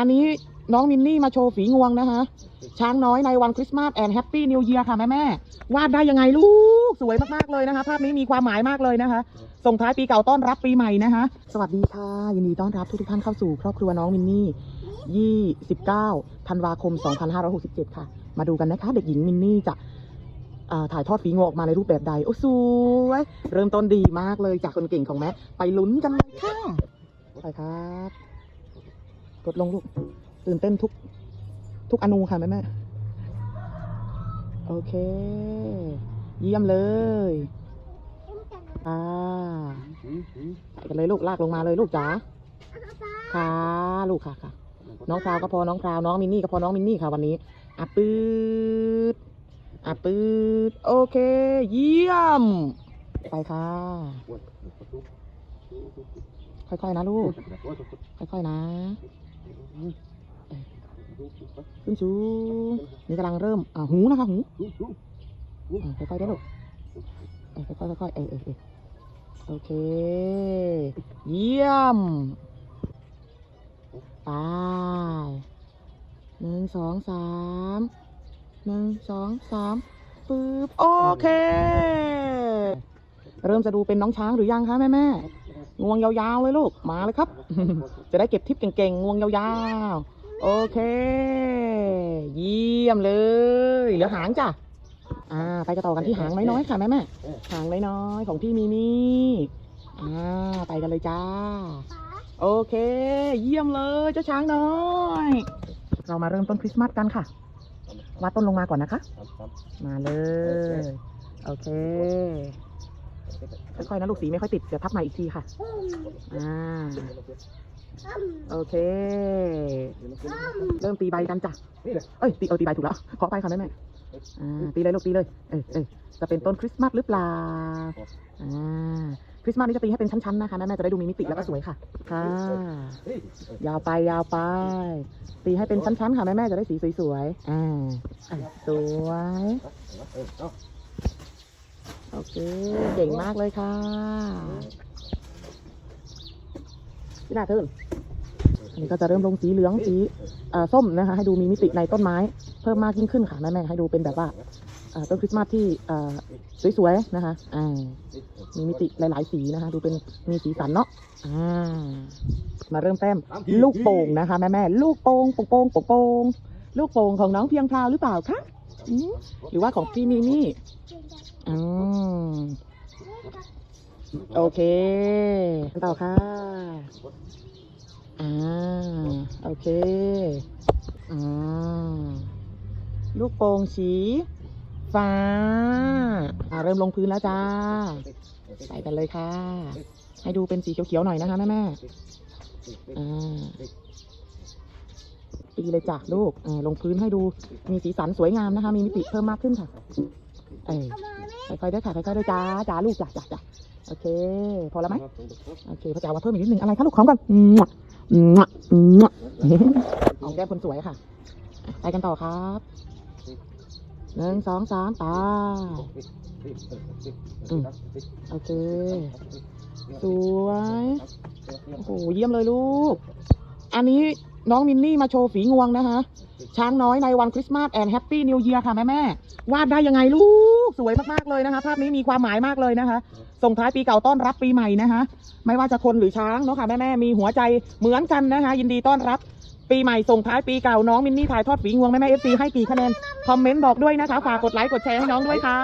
อันนี้น้องมินนี่มาโชว์ฝีงวงนะคะช้างน้อยในวันคริสต์มาสแอนด์แฮปปี้นิว e ย r ค่ะแม่แม่วาดได้ยังไงลูก สวยมาก ๆ เลยนะคะ ภาพนี้มีความหมายมากเลยนะคะ ส่งท้ายปีเก่าต้อนรับปีใหม่นะคะ สวัสดีค่ะ ยินดีต้อนรับทุกท่านเข้าสู่ครอบครัวน้องมินนี่ 29 ธันวาคม 2567 ค่ะ มาดูกันนะคะ เด็กหญิงมินนี่จะอ่าถ่ายทอดฝีงวงออกมาในรูปแบบใด โอ้สวยเริ่มต้นดีมากเลยจากคนเก่งของแม่ไปลุ้นกันเลยค่ะไปครับ กดลงลูก ตื่นเต้นทุก ทุกอนูค่ะแม่แม่โอเค เยี่ยมเลยอ่าไปกันเลยลูกลากลงมาเลยลูกจ๋าค่ะลูกค่ะค่ะ น้องพราวก็พอน้องพราวน้องมินนี่ก็พอน้องมินนี่ค่ะวันนี้อะปืดอะปืดโอเค เยี่ยม ไปค่ะ ค่อยๆนะลูก ค่อยๆนะ ขึ้นสูงนี่กำลังเริ่มอ่าหูนะคะหูค่อยๆได้ลูกค่อยๆค่อยๆเออเออเโอเค เยี่ยม ไปหนึ่งสองสามหนึ่งสองสามปึ๊บ โอเค เริ่มจะดูเป็นน้องช้างหรือยังคะแม่แม่ งวงยาวๆเลยลูก มาเลยครับ จะได้เก็บทิปเก่งๆ งวงยาวๆ โอเค เยี่ยมเลย เหลือหางจ้ะ อ่า ไปกันต่อกันที่หางน้อยๆ ค่ะแม่แม่ๆหางน้อยๆ ของพี่มีมี่อ่า ไปกันเลยจ้า โอเค เยี่ยมเลยเจ้าช้างน้อย เรามาเริ่มต้นคริสต์มาสกันค่ะวาดต้นลงมาก่อนนะคะ มาเลย โอเค ค่อยๆนะลูกสีไม่ค่อยติด เดี๋ยวทับใหม่อีกทีค่ะ อ่า โอเค เริ่มตีใบกันจ้ะเอ้ยตีเออตีใบถูกแล้ว ขอไปค่ะแม่แม่อ่าตีเลยลูกตีเลย เออเออจะเป็นต้นคริสต์มาสหรือเปล่า อ่า คริสต์มาสนี่จะตีให้เป็นชั้นๆนะคะแม่แม่จะได้ดูมีมิติแล้วก็สวยค่ะ ค่ะ ยาวไปยาวไป ตีให้เป็นชั้นๆค่ะแม่แม่จะได้สีสวยๆ อ่า สวย โอเค เก่งมากเลยค่ะพี่ดาเทินอันนี้ก็จะเริ่มลงสีเหลืองสีส้มนะคะ ให้ดูมีมิติในต้นไม้ เพิ่มมากยิ่งขึ้นค่ะแม่แม่ให้ดูเป็นแบบว่าต้นคริสต์มาสที่สวยๆนะคะอ่ามีมิติหลายๆสีนะคะ ดูเป็นมีสีสันเนาะมาเริ่มแต้มลูกโป่งนะคะแม่แม่ลูกโป่งโป่งโป่งโป่งลูกโป่งของน้องเพียงพราวหรือเปล่าคะ หรือว่าของพี่มิมี่อืมโอเค ต่อค่ะ อ่า โอเค อ่า ลูกโป่งสีฟ้า อ่า เริ่มลงพื้นแล้วจ้า ใส่กันเลยค่ะ ให้ดูเป็นสีเขียวๆหน่อยนะคะแม่แม่อ่า ตีเลยจ้ะลูกลงพื้นให้ดูมีสีสันสวยงามนะคะ มีมิติเพิ่มมากขึ้นค่ะเออค่อยๆด้วยค่ะค่อยๆด้วยจ้าจ้าลูกจ้าจ้าจ้าโอเค พอแล้วไหมโอเคพระเจ้ามาเพิ่มอีกนิดหนึ่งอะไรคะลูกของกันมั่วมั่วมั่วของแก้มคนสวยค่ะ ไปกันต่อครับหนึ่งสองสามไปโอเค สวย โอ้โหเยี่ยมเลยลูก อันนี้ น้องมินนี่มาโชว์ฝีงวงนะคะ ช้างน้อยในวันคริสต์มาสแอนด์แฮปปี้นิว e ย r ค่ะแม่แม่วาดได้ยังไงลูก สวยมาก ๆ เลยนะคะ ภาพนี้มีความหมายมากเลยนะคะ ส่งท้ายปีเก่าต้อนรับปีใหม่นะคะ ไม่ว่าจะคนหรือช้างเนาะค่ะแม่แม่มีหัวใจเหมือนกันนะคะ ยินดีต้อนรับปีใหม่ส่งท้ายปีเก่าน้องมินนี่ถ่ายทอดฝีงวงแม่แม่เอฟซีให้กี่คะแนนคอมเมนต์บอกด้วยนะคะฝากกดไลค์กดแชร์ให้น้องด้วยค่ะ